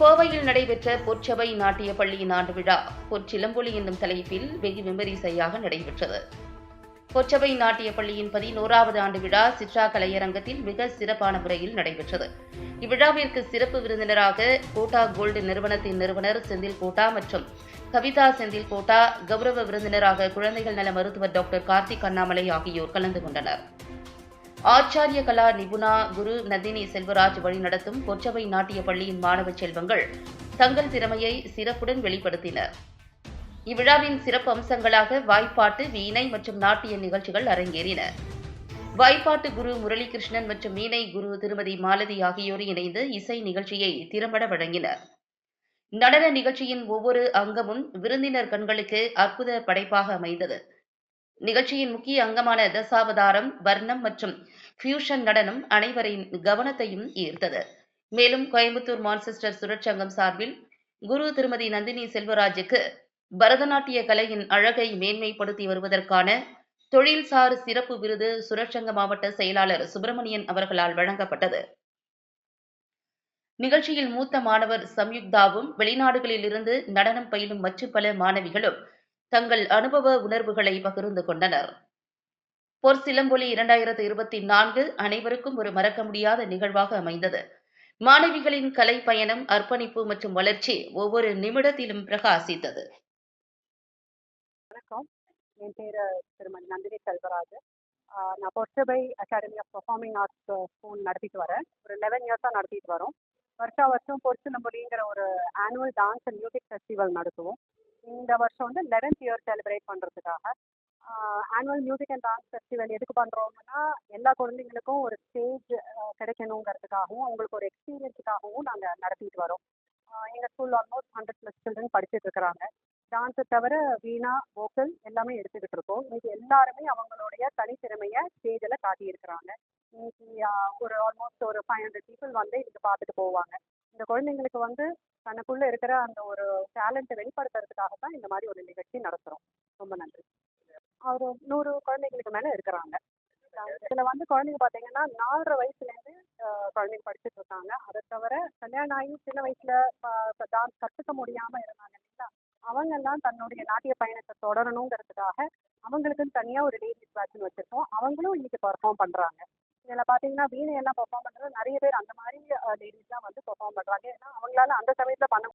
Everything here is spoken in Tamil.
கோவையில் நடைபெற்ற பொற்சபை நாட்டிய பள்ளியின் ஆண்டு விழா பொற்சிலம்பொலி என்னும் தலைப்பில் வெகு விமரிசையாக நடைபெற்றது. பொற்சபை நாட்டிய பள்ளியின் பதினோராவது ஆண்டு விழா சிற்றா கலையரங்கத்தில் மிக சிறப்பான முறையில் நடைபெற்றது. இவ்விழாவிற்கு சிறப்பு விருந்தினராக கோட்டா கோல்டு நிறுவனத்தின் நிறுவனர் செந்தில் கோட்டா மற்றும் கவிதா செந்தில் கோட்டா கௌரவ விருந்தினராக குழந்தைகள் நல மருத்துவர் டாக்டர் கார்த்திக் அண்ணாமலை ஆகியோர் கலந்து கொண்டனர். ஆச்சாரிய கலா நிபுணா குரு நந்தினி செல்வராஜ் வழிநடத்தும் கொச்சவை நாட்டிய பள்ளியின் மாணவ செல்வங்கள் தங்கள் திறமையை சிறப்புடன் வெளிப்படுத்தினர் இவ்விழாவின் சிறப்பு அம்சங்களாக வாய்ப்பாட்டு வீணை மற்றும் நாட்டிய நிகழ்ச்சிகள் அரங்கேறின. வாய்ப்பாட்டு குரு முரளிகிருஷ்ணன் மற்றும் வீணை குரு திருமதி மாலதி ஆகியோர் இணைந்து இசை நிகழ்ச்சியை திறம்பட வழங்கினர். நடன நிகழ்ச்சியின் ஒவ்வொரு அங்கமும் விருந்தினர் கண்களுக்கு அற்புத படைப்பாக அமைந்தது. நிகழ்ச்சியின் முக்கிய அங்கமான தசாவதாரம் வர்ணம் மற்றும் ஃபியூஷன் நடனம் அனைவரின் கவனத்தையும் ஈர்த்தது. மேலும் கோயம்புத்தூர் மான்செஸ்டர் சுரட்சங்கம் சார்பில் குரு திருமதி நந்தினி செல்வராஜுக்கு பரதநாட்டிய கலையின் அழகை மேன்மைப்படுத்தி வருவதற்கான தொழில்சார் சிறப்பு விருது சுரட்சங்க மாவட்ட செயலாளர் சுப்பிரமணியன் அவர்களால் வழங்கப்பட்டது. நிகழ்ச்சியில் மூத்த மாணவர் சம்யுக்தாவும் வெளிநாடுகளில் இருந்து நடனம் பயிலும் மற்ற பல மாணவிகளும் தங்கள் அனுபவ உணர்வுகளை பகிர்ந்து கொண்டனர். பொற்சிலம்பொலி இரண்டாயிரத்து இருபத்தி நான்கு அனைவருக்கும் ஒரு மறக்க முடியாத நிகழ்வாக அமைந்தது. மாணவிகளின் கலை பயணம் அர்ப்பணிப்பு மற்றும் வளர்ச்சி ஒவ்வொரு நிமிடத்திலும் பிரகாசித்தது. வணக்கம். என் பேர் திருமதி நந்தினி செல்வராஜ். ஆஹ் நான் Porsabai academy of performing arts school நடத்திட்டு வரேன். ஒரு லெவன் இயர்ஸாக நடத்திட்டு வரோம். வருஷா வருஷம் பொற்சிலம்பொலிங்கிற ஒரு annual dance and music festival நடத்துவோம். இந்த வருஷம் வந்து லெவன்த் இயர் செலிப்ரேட் பண்ணுறதுக்காக annual music and dance festival எதுக்கு பண்ணுறோம்னா எல்லா குழந்தைங்களுக்கும் ஒரு ஸ்டேஜ் கிடைக்கணுங்கிறதுக்காகவும் அவங்களுக்கு ஒரு எக்ஸ்பீரியன்ஸுக்காகவும் நாங்கள் நடத்திட்டு வரோம். எங்கள் ஸ்கூலில் ஆல்மோஸ்ட் ஹண்ட்ரட் ப்ளஸ் சில்ட்ரன் படிச்சுட்டு இருக்கிறாங்க. டான்ஸை தவிர வீணா வோக்கல் எல்லாமே எடுத்துக்கிட்டு இருக்கோம். இன்னைக்கு எல்லாருமே அவங்களுடைய தனித்திறமையை ஸ்டேஜில் காட்டியிருக்கிறாங்க. இன்னைக்கு ஒரு ஆல்மோஸ்ட் ஒரு ஃபைவ் ஹண்ட்ரட் பீப்புள் வந்து இதுக்கு பார்த்துட்டு போவாங்க. இந்த குழந்தைங்களுக்கு வந்து தனக்குள்ள இருக்கிற அந்த ஒரு டேலண்ட்டை வெளிப்படுத்துறதுக்காக தான் இந்த மாதிரி ஒரு நிகழ்ச்சி நடத்துகிறோம் ரொம்ப நன்றி. ஒரு நூறு குழந்தைங்களுக்கு மேலே இருக்கிறாங்க. இதில் வந்து குழந்தைங்க பார்த்தீங்கன்னா நாலரை வயசுலேருந்து குழந்தைங்க படிச்சுட்டு இருக்காங்க. அதை தவிர கல்யாணம் ஆகி சின்ன வயசில் டான்ஸ் கற்றுக்க முடியாமல் இருந்தாங்க இல்லைங்களா? அவங்கெல்லாம் தன்னுடைய நாட்டிய பயணத்தை தொடரணுங்கிறதுக்காக அவங்களுக்குன்னு தனியாக ஒரு லேடிஸ் பேட்ச்னு வச்சுருக்கோம். அவங்களும் இன்னைக்கு பர்ஃபார்ம் பண்ணுறாங்க இதில் பார்த்தீங்கன்னா வீணையெல்லாம் பர்ஃபார்ம் பண்ணுறது நிறைய பேர் அந்த மாதிரி லேடிஸ் பண்ணுறாங்க ஏன்னா அவங்களால அந்த சமயத்தில் பண்ண